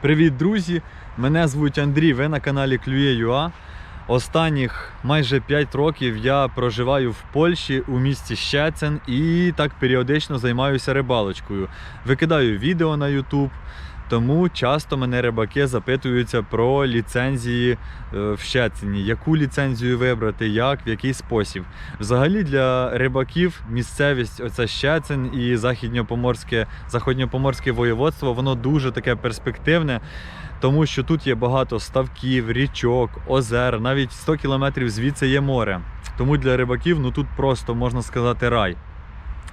Привіт, друзі! Мене звуть Андрій, ви на каналі Клює.ua. Останніх майже 5 років я проживаю в Польщі у місті Щецин і так періодично займаюся рибалочкою. Викидаю відео на YouTube, тому часто мене рибаки запитуються про ліцензії е, в Щецині, яку ліцензію вибрати, як, в який спосіб. Взагалі для рибаків місцевість, оце Щецин і західньопоморське, західньопоморське воєводство, воно дуже таке перспективне, тому що тут є багато ставків, річок, озер, навіть 100 кілометрів звідси є море. Тому для рибаків ну тут просто можна сказати рай.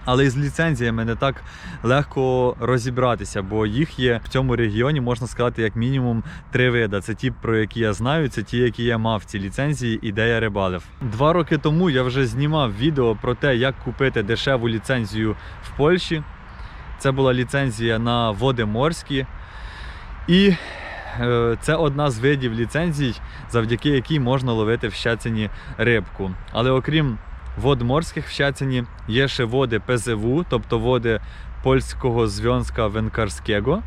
Але із ліцензіями не так легко розібратися, бо їх є в цьому регіоні, можна сказати, як мінімум три види. Це ті, про які я знаю, це ті, які я мав ці ліцензії і де я рибалив. Два роки тому я вже знімав відео про те, як купити дешеву ліцензію в Польщі. Це була ліцензія на води морські. І е, це одна з видів ліцензій, завдяки якій можна ловити в Щецині рибку. Але окрім вод морських в є ще води ПЗВ, тобто води польського зв'язка Венкарського.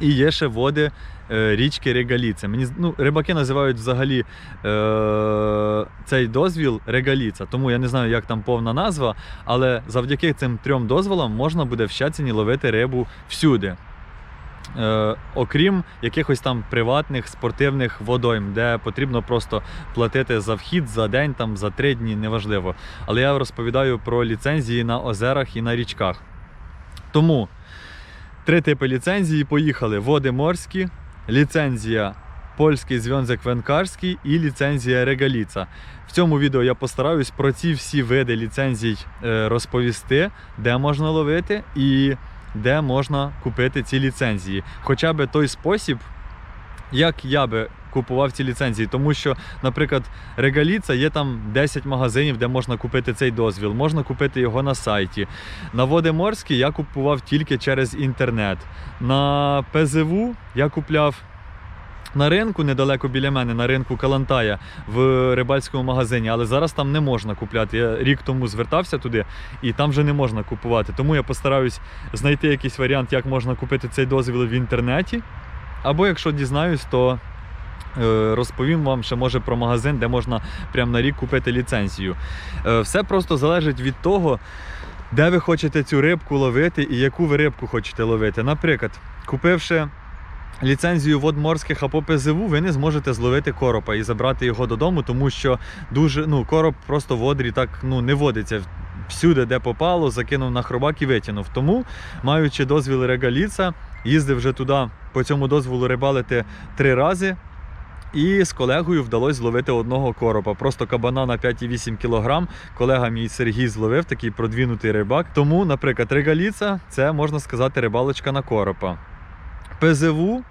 І є ще води е, річки Регаліце. Мені ну, рибаки називають взагалі е, цей дозвіл Регаліца, тому я не знаю, як там повна назва, але завдяки цим трьом дозволам можна буде в Щецині ловити рибу всюди. Е, окрім якихось там приватних спортивних водойм, де потрібно просто платити за вхід за день, там за три дні, неважливо. Але я розповідаю про ліцензії на озерах і на річках. Тому три типи ліцензії поїхали: води морські, ліцензія польський зв'язок венкарський і ліцензія регаліца. В цьому відео я постараюсь про ці всі види ліцензій е, розповісти, де можна ловити і де можна купити ці ліцензії. Хоча б той спосіб, як я би купував ці ліцензії. Тому що, наприклад, Регаліца є там 10 магазинів, де можна купити цей дозвіл. Можна купити його на сайті. На води морські я купував тільки через інтернет. На ПЗВ я купляв. На ринку недалеко біля мене, на ринку Калантая в рибальському магазині, але зараз там не можна купляти. Я рік тому звертався туди, і там вже не можна купувати. Тому я постараюсь знайти якийсь варіант, як можна купити цей дозвіл в інтернеті. Або якщо дізнаюсь, то е, розповім вам ще може про магазин, де можна прямо на рік купити ліцензію. Е, Все просто залежить від того, де ви хочете цю рибку ловити і яку ви рибку хочете ловити. Наприклад, купивши ліцензію вод морських або ПЗВ, ви не зможете зловити коропа і забрати його додому, тому що дуже ну, короб просто в одрі так ну, не водиться. Всюди, де попало, закинув на хробак і витягнув. Тому, маючи дозвіл регаліца, їздив вже туди по цьому дозволу рибалити три рази. І з колегою вдалося зловити одного коропа. Просто кабана на 5,8 кг. Колега мій Сергій зловив такий продвінутий рибак. Тому, наприклад, регаліца це можна сказати рибалочка на коропа. ПЗВ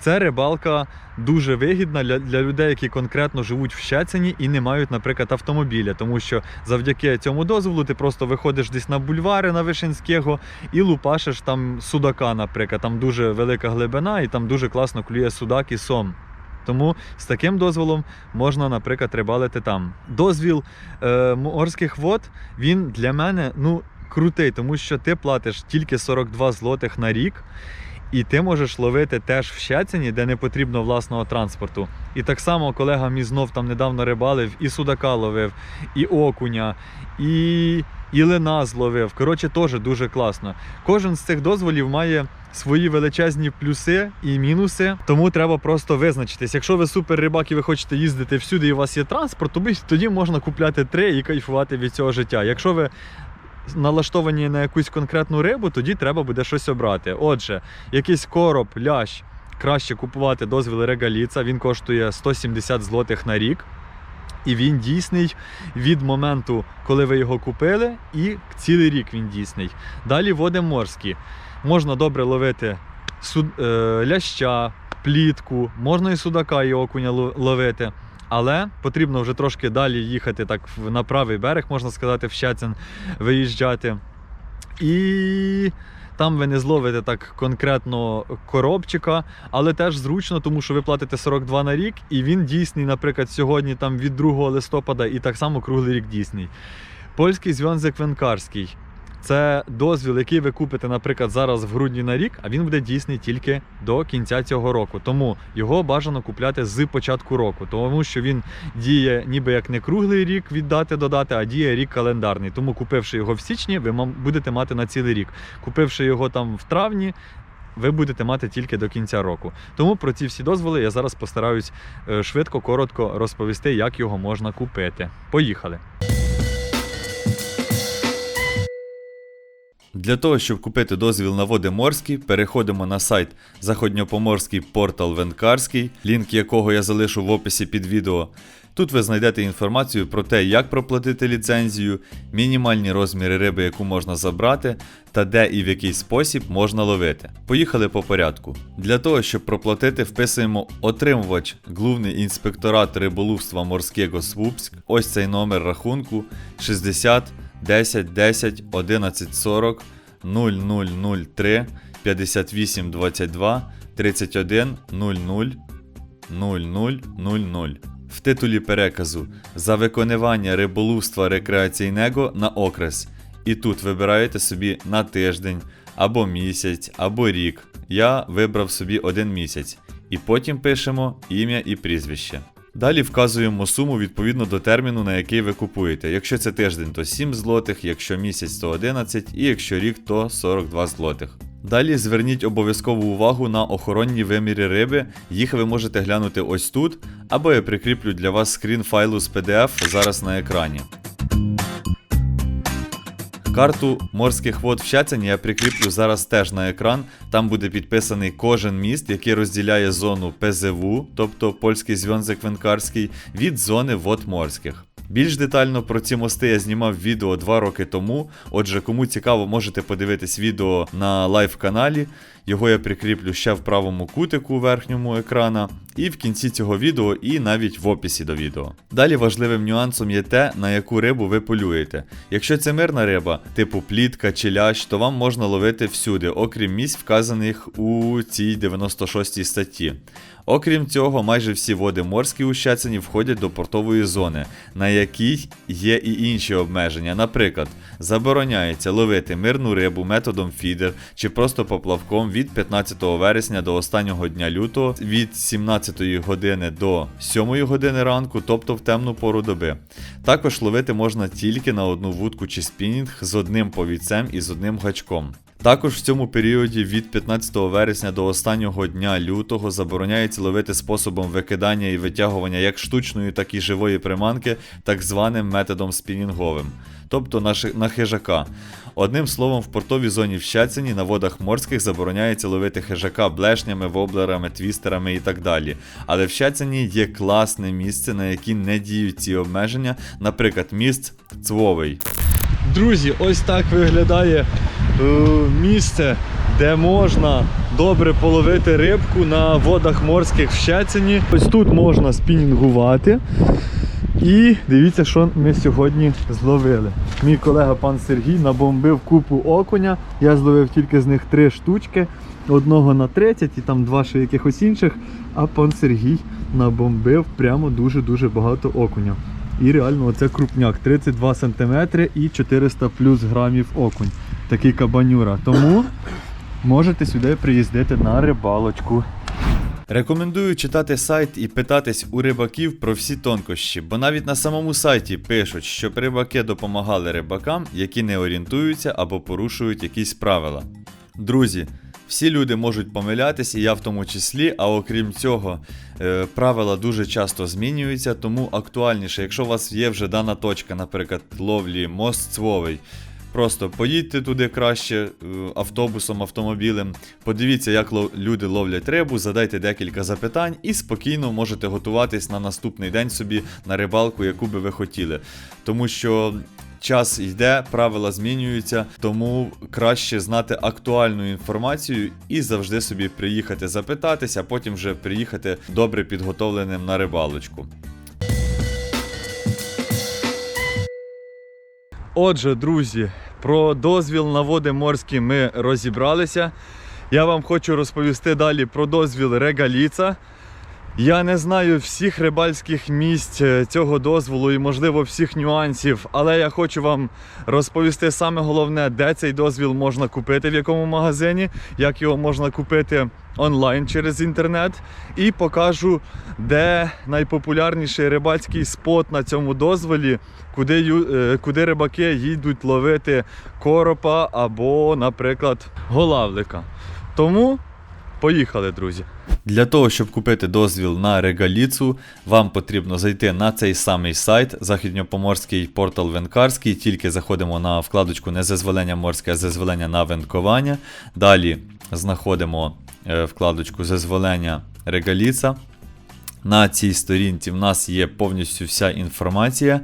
це рибалка дуже вигідна для, для людей, які конкретно живуть в Щецині і не мають, наприклад, автомобіля. Тому що завдяки цьому дозволу ти просто виходиш десь на бульвари на Вишинського і лупашиш там судака, наприклад. Там дуже велика глибина і там дуже класно клює судак і сом. Тому з таким дозволом можна, наприклад, рибалити там. Дозвіл е, морських вод він для мене ну, крутий, тому що ти платиш тільки 42 злотих на рік. І ти можеш ловити теж в Щецині, де не потрібно власного транспорту. І так само колега мій знов там недавно рибалив, і судака ловив, і окуня, і, і лина зловив. Коротше, теж дуже класно. Кожен з цих дозволів має свої величезні плюси і мінуси, тому треба просто визначитись. Якщо ви супер рибак і ви хочете їздити всюди, і у вас є транспорт, то тоді можна купляти три і кайфувати від цього життя. Якщо ви налаштовані на якусь конкретну рибу, тоді треба буде щось обрати. Отже, якийсь короб, лящ, краще купувати дозвіл регаліца. Він коштує 170 злотих на рік. І він дійсний від моменту, коли ви його купили, і цілий рік він дійсний. Далі води морські. Можна добре ловити суд, е, ляща, плітку, можна і судака, і окуня ловити. Але потрібно вже трошки далі їхати так на правий берег, можна сказати, в Щецин виїжджати. І там ви не зловите так конкретно коробчика, але теж зручно, тому що ви платите 42 на рік, і він дійсний, наприклад, сьогодні там від 2 листопада і так само круглий рік дійсний. Польський зв'язок венкарський. Це дозвіл, який ви купите, наприклад, зараз в грудні на рік, а він буде дійсний тільки до кінця цього року. Тому його бажано купляти з початку року, тому що він діє ніби як не круглий рік від дати до дати, а діє рік календарний. Тому купивши його в січні, ви будете мати на цілий рік. Купивши його там в травні. Ви будете мати тільки до кінця року. Тому про ці всі дозволи я зараз постараюсь е, швидко, коротко розповісти, як його можна купити. Поїхали. Для того, щоб купити дозвіл на води морські, переходимо на сайт Заходньопоморський портал Венкарський, лінк якого я залишу в описі під відео. Тут ви знайдете інформацію про те, як проплатити ліцензію, мінімальні розміри риби, яку можна забрати, та де і в який спосіб можна ловити. Поїхали по порядку. Для того, щоб проплатити, вписуємо отримувач Главний інспекторат риболовства Морського Свупськ. Ось цей номер рахунку 60 10 10 11 40 0003 58 22 31 00 0000. В титулі переказу за виконування риболовства рекреаційного на окрес. І тут вибираєте собі на тиждень, або місяць, або рік. Я вибрав собі один місяць. І потім пишемо ім'я і прізвище. Далі вказуємо суму відповідно до терміну, на який ви купуєте. Якщо це тиждень, то 7 злотих, якщо місяць, то 11 і якщо рік, то 42 злотих. Далі зверніть обов'язкову увагу на охоронні виміри риби. Їх ви можете глянути ось тут, або я прикріплю для вас скрін файлу з PDF зараз на екрані. Карту морських вод в Щецяні я прикріплю зараз теж на екран. Там буде підписаний кожен міст, який розділяє зону ПЗВ, тобто польський зв'язок Венкарський, від зони вод морських. Більш детально про ці мости я знімав відео 2 роки тому. Отже, кому цікаво, можете подивитись відео на лайв-каналі. Його я прикріплю ще в правому кутику верхньому екрана, і в кінці цього відео, і навіть в описі до відео. Далі важливим нюансом є те, на яку рибу ви полюєте. Якщо це мирна риба, типу плітка чи лящ, то вам можна ловити всюди, окрім місць, вказаних у цій 96 статті. Окрім цього, майже всі води морські у Щецині входять до портової зони, на якій є і інші обмеження. Наприклад, забороняється ловити мирну рибу методом фідер чи просто поплавком від 15 вересня до останнього дня лютого від 17 години до 7 години ранку, тобто в темну пору доби. Також ловити можна тільки на одну вудку чи спінінг з одним повідцем і з одним гачком. Також в цьому періоді від 15 вересня до останнього дня лютого забороняється ловити способом викидання і витягування як штучної, так і живої приманки, так званим методом спінінговим, тобто на, хижака. Одним словом, в портовій зоні в Щецині на водах морських забороняється ловити хижака блешнями, воблерами, твістерами і так далі. Але в Щецині є класне місце, на яке не діють ці обмеження, наприклад, міст Цвовий. Друзі, ось так виглядає е, місце, де можна добре половити рибку на водах морських в Щецині. Ось тут можна спінінгувати. І дивіться, що ми сьогодні зловили. Мій колега пан Сергій набомбив купу окуня. Я зловив тільки з них три штучки. Одного на 30 і там два ще якихось інших. А пан Сергій набомбив прямо дуже-дуже багато окуня. І реально оце крупняк 32 см і 400 плюс грамів окунь. Такий кабанюра. Тому можете сюди приїздити на рибалочку. Рекомендую читати сайт і питатись у рибаків про всі тонкощі, бо навіть на самому сайті пишуть, щоб рибаки допомагали рибакам, які не орієнтуються або порушують якісь правила. Друзі, всі люди можуть помилятись, і я в тому числі, а окрім цього, е, правила дуже часто змінюються, тому актуальніше, якщо у вас є вже дана точка, наприклад, ловлі мост Цвовий, Просто поїдьте туди краще е, автобусом, автомобілем, подивіться, як люди ловлять рибу, задайте декілька запитань і спокійно можете готуватись на наступний день собі на рибалку, яку би ви хотіли. Тому що час йде, правила змінюються, тому краще знати актуальну інформацію і завжди собі приїхати запитатися, а потім вже приїхати добре підготовленим на рибалочку. Отже, друзі, про дозвіл на води морські ми розібралися. Я вам хочу розповісти далі про дозвіл Регаліца. Я не знаю всіх рибальських місць е, цього дозволу і, можливо, всіх нюансів, але я хочу вам розповісти саме головне, де цей дозвіл можна купити, в якому магазині, як його можна купити онлайн через інтернет, і покажу, де найпопулярніший рибальський спот на цьому дозволі, куди, е, куди рибаки їдуть ловити коропа або, наприклад, голавлика. Тому поїхали, друзі. Для того, щоб купити дозвіл на регаліцу, вам потрібно зайти на цей самий сайт західньопоморський портал Венкарський. Тільки заходимо на вкладочку не морське, а зазволення на венкування. Далі знаходимо е, вкладочку зазволення регаліца. На цій сторінці в нас є повністю вся інформація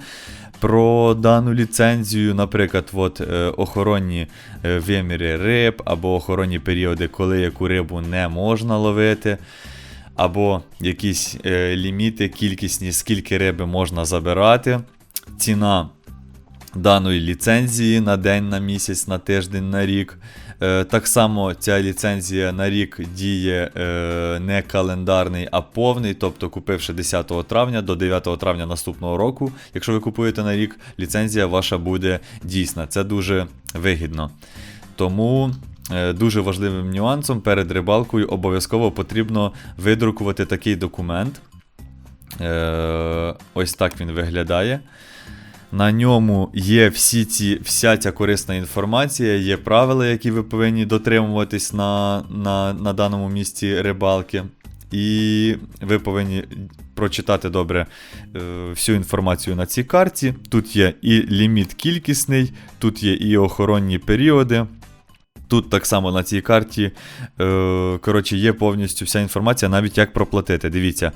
про дану ліцензію, наприклад, от, е, охоронні е, виміри риб, або охоронні періоди, коли яку рибу не можна ловити, або якісь е, ліміти, кількісні, скільки риби можна забирати, ціна даної ліцензії на день, на місяць, на тиждень, на рік. Е, Так само ця ліцензія на рік діє е, не календарний, а повний. Тобто, купивши 10 травня до 9 травня наступного року, якщо ви купуєте на рік, ліцензія ваша буде дійсна. Це дуже вигідно. Тому е, дуже важливим нюансом перед рибалкою обов'язково потрібно видрукувати такий документ. Ось так він виглядає. На ньому є всі ці, вся ця корисна інформація, є правила, які ви повинні дотримуватись на, на, на даному місці рибалки. І ви повинні прочитати добре е, всю інформацію на цій карті. Тут є і ліміт кількісний, тут є і охоронні періоди. Тут так само на цій карті е, коротше, є повністю вся інформація, навіть як проплатити. Дивіться,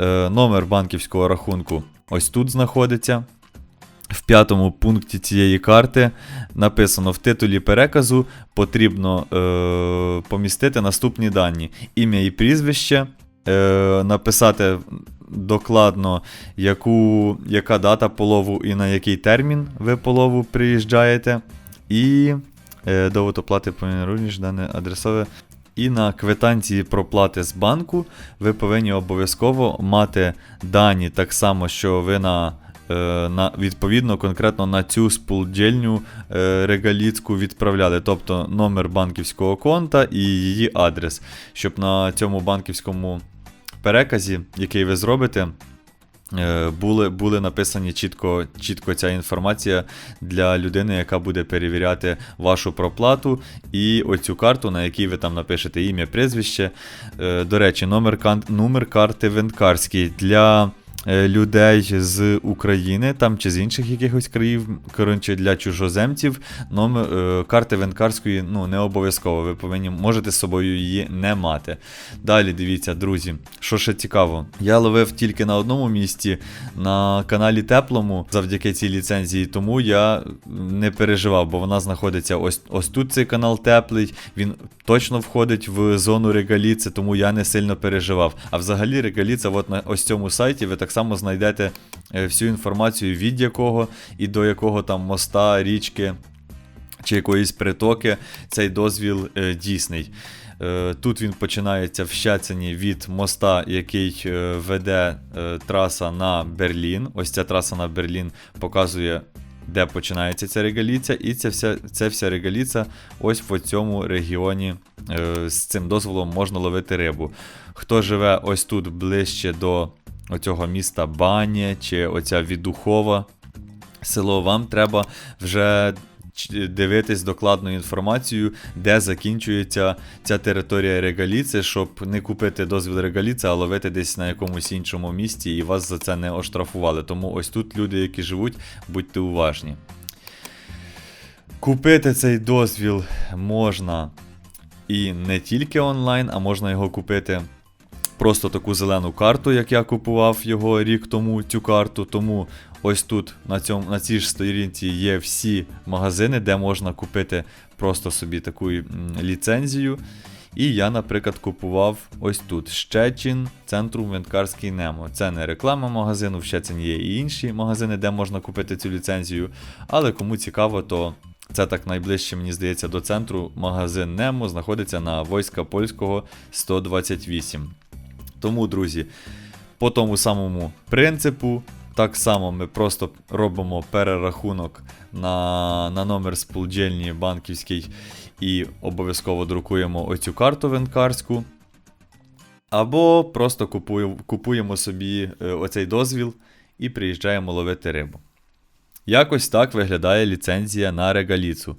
е, номер банківського рахунку ось тут знаходиться. В п'ятому пункті цієї карти написано в титулі переказу потрібно е, помістити наступні дані: ім'я і прізвище, е, написати докладно, яку, яка дата полову і на який термін ви полову приїжджаєте. І е, довод оплати повинен дане адресове. І на квитанції проплати з банку ви повинні обов'язково мати дані так само, що ви на на, відповідно конкретно на цю спулдільню е, регаліцьку відправляли, тобто номер банківського конта і її адрес, щоб на цьому банківському переказі, який ви зробите, е, були, були написані чітко, чітко ця інформація для людини, яка буде перевіряти вашу проплату і оцю карту, на якій ви там напишете ім'я, прізвище. Е, До речі, номер, номер карти венкарський. Для е, людей з України там чи з інших якихось країв, коротше, для чужоземців. Номер е, карти венкарської ну, не обов'язково. Ви повинні можете з собою її не мати. Далі дивіться, друзі, що ще цікаво. Я ловив тільки на одному місці на каналі Теплому завдяки цій ліцензії, тому я не переживав, бо вона знаходиться ось, ось тут цей канал теплий. Він точно входить в зону регаліці, тому я не сильно переживав. А взагалі регаліця, от на ось цьому сайті ви так само знайдете е, всю інформацію, від якого і до якого там моста, річки чи якоїсь притоки цей дозвіл е, дійсний. Е, Тут він починається в Щецині від моста, який веде траса на Берлін. Ось ця траса на Берлін показує, де починається ця регаліця, і ця вся, ця вся регаліця ось в цьому регіоні е, з цим дозволом можна ловити рибу. Хто живе ось тут ближче до оцього міста Баня чи оця Відухова село, вам треба вже дивитись докладну інформацію, де закінчується ця територія регаліці, щоб не купити дозвіл регаліці, а ловити десь на якомусь іншому місці і вас за це не оштрафували. Тому ось тут люди, які живуть, будьте уважні. Купити цей дозвіл можна і не тільки онлайн, а можна його купити просто таку зелену карту, як я купував його рік тому, цю карту. Тому ось тут на, цьому, на цій ж сторінці є всі магазини, де можна купити просто собі таку ліцензію. І я, наприклад, купував ось тут Щечин, центру Венкарський Немо. Це не реклама магазину, в Щецині є і інші магазини, де можна купити цю ліцензію. Але кому цікаво, то це так найближче, мені здається, до центру. Магазин Немо знаходиться на Войска Польського 128. Тому, друзі, по тому самому принципу, так само ми просто робимо перерахунок на, на номер сполджельні банківський і обов'язково друкуємо оцю карту венкарську. Або просто купуємо, купуємо собі е, оцей дозвіл і приїжджаємо ловити рибу. Якось так виглядає ліцензія на регаліцу.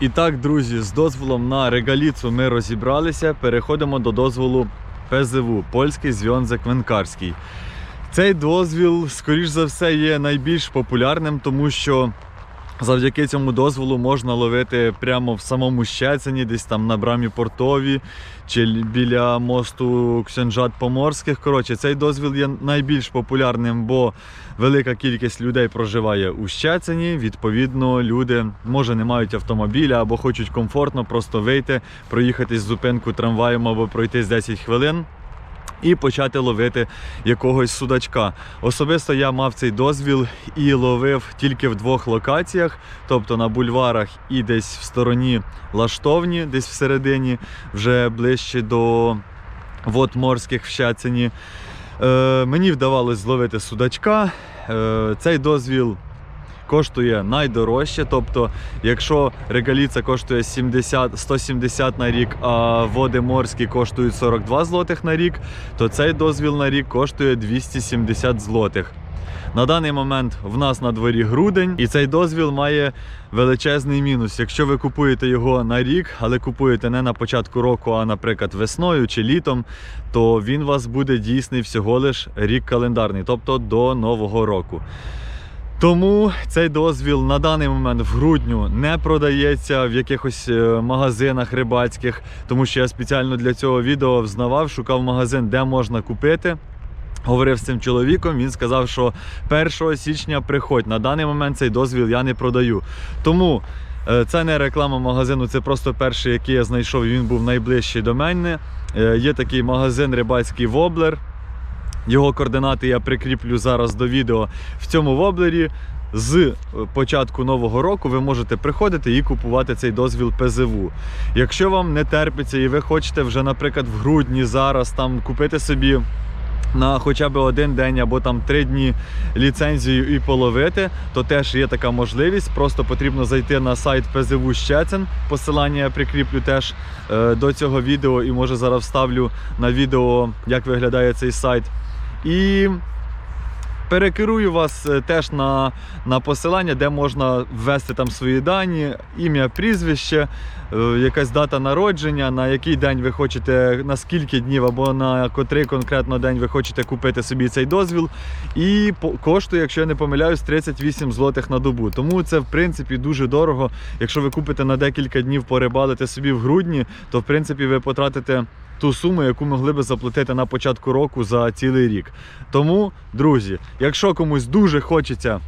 І так, друзі, з дозволом на регаліцу ми розібралися. Переходимо до дозволу ПЗВ Польський зв'язок венкарський. Цей дозвіл, скоріш за все, є найбільш популярним, тому що завдяки цьому дозволу можна ловити прямо в самому Щецині, десь там на брамі портові чи біля мосту Ксенжат Поморських. Коротше, цей дозвіл є найбільш популярним, бо велика кількість людей проживає у Щецині. Відповідно, люди може не мають автомобіля або хочуть комфортно просто вийти, проїхати з зупинку трамваєм або пройтись 10 хвилин. І почати ловити якогось судачка. Особисто я мав цей дозвіл і ловив тільки в двох локаціях, тобто на бульварах і десь в стороні Лаштовні, десь всередині, вже ближче до вод морських в Щецині. Е, мені вдавалось зловити судачка. Е, цей дозвіл коштує найдорожче. Тобто, якщо регаліця коштує 70, 170 на рік, а води морські коштують 42 злотих на рік, то цей дозвіл на рік коштує 270 злотих. На даний момент в нас на дворі грудень, і цей дозвіл має величезний мінус. Якщо ви купуєте його на рік, але купуєте не на початку року, а, наприклад, весною чи літом, то він у вас буде дійсний всього лиш рік календарний, тобто до нового року. Тому цей дозвіл на даний момент в грудню не продається в якихось е, магазинах рибацьких, тому що я спеціально для цього відео взнавав, шукав магазин, де можна купити. Говорив з цим чоловіком, він сказав, що 1 січня приходь. На даний момент цей дозвіл я не продаю. Тому е, це не реклама магазину, це просто перший, який я знайшов, він був найближчий до мене. Е, Є такий магазин рибацький Воблер. Його координати я прикріплю зараз до відео в цьому воблері. З е, початку нового року ви можете приходити і купувати цей дозвіл ПЗВ. Якщо вам не терпиться і ви хочете вже, наприклад, в грудні зараз там купити собі на хоча б один день або там три дні ліцензію і половити, то теж є така можливість. Просто потрібно зайти на сайт ПЗВ Щецин. Посилання я прикріплю теж е, до цього відео і може зараз вставлю на відео, як виглядає цей сайт. І перекерую вас е, теж на, на посилання, де можна ввести там свої дані, ім'я, прізвище, е, якась дата народження, на який день ви хочете, на скільки днів або на котрий конкретно день ви хочете купити собі цей дозвіл. І коштує, якщо я не помиляюсь, 38 злотих на добу. Тому це в принципі дуже дорого. Якщо ви купите на декілька днів порибалити собі в грудні, то в принципі ви потратите ту суму, яку могли би заплатити на початку року за цілий рік. Тому, друзі, якщо комусь дуже хочеться.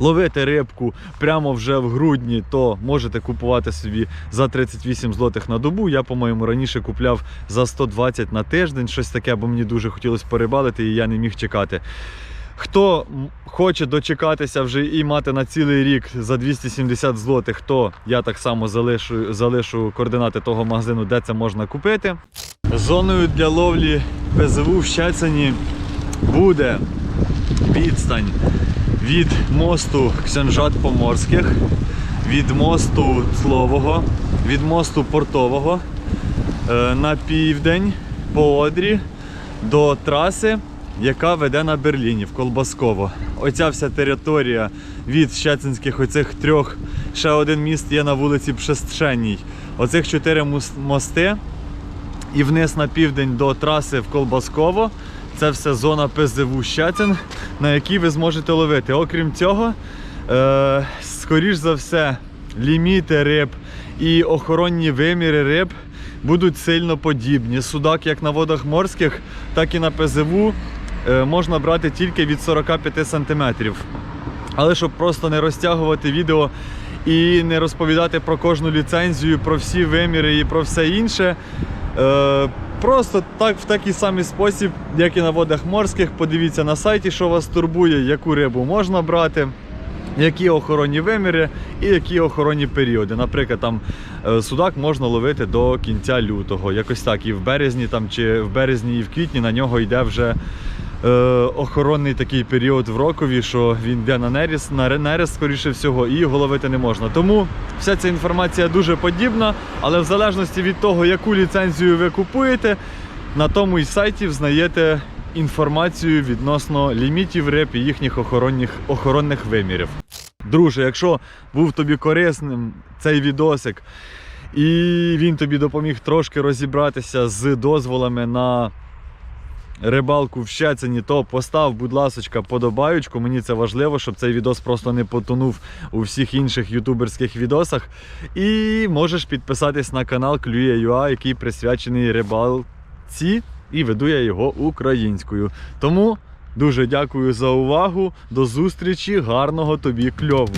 Ловити рибку прямо вже в грудні, то можете купувати собі за 38 злотих на добу. Я, по-моєму, раніше купляв за 120 на тиждень, щось таке, бо мені дуже хотілося порибалити і я не міг чекати. Хто хоче дочекатися вже і мати на цілий рік за 270 злотих, то я так само залишу, залишу координати того магазину, де це можна купити. Зоною для ловлі ПЗВ в Щецині буде відстань від мосту Ксенжат Поморських, від мосту Цлового, від мосту Портового е, на південь по Одрі до траси, яка веде на Берліні в Колбасково. Оця вся територія від Щецинських оцих трьох, ще один міст є на вулиці Пшестшенній. Оцих чотири мости і вниз на південь до траси в Колбасково. Це все зона ПЗВ Щецин, на якій ви зможете ловити. Окрім цього, е, скоріш за все, ліміти риб і охоронні виміри риб будуть сильно подібні. Судак як на водах морських, так і на ПЗВ можна брати тільки від 45 см. Але щоб просто не розтягувати відео і не розповідати про кожну ліцензію, про всі виміри і про все інше. Е, просто так в такий самий спосіб, як і на водах морських, подивіться на сайті, що вас турбує, яку рибу можна брати. Які охоронні виміри і які охоронні періоди. Наприклад, там Е, Судак можна ловити до кінця лютого. Якось так. І в березні там, чи в березні і в квітні на нього йде вже е, охоронний такий період в рокові, що він йде на нерест, на ре- нерест, скоріше всього, і його ловити не можна. Тому вся ця інформація дуже подібна, але в залежності від того, яку ліцензію ви купуєте, на тому й сайті взнаєте інформацію відносно лімітів риб і їхніх охоронних, охоронних вимірів. Друже, якщо був тобі корисним цей відосик, і він тобі допоміг трошки розібратися з дозволами на рибалку в Щецині, то постав, будь ласочка, подобаючку. Мені це важливо, щоб цей відос просто не потонув у всіх інших ютуберських відосах. І можеш підписатись на канал Клює.ua, який присвячений рибалці, і веду я його українською. Тому дуже дякую за увагу. До зустрічі, гарного тобі кльову!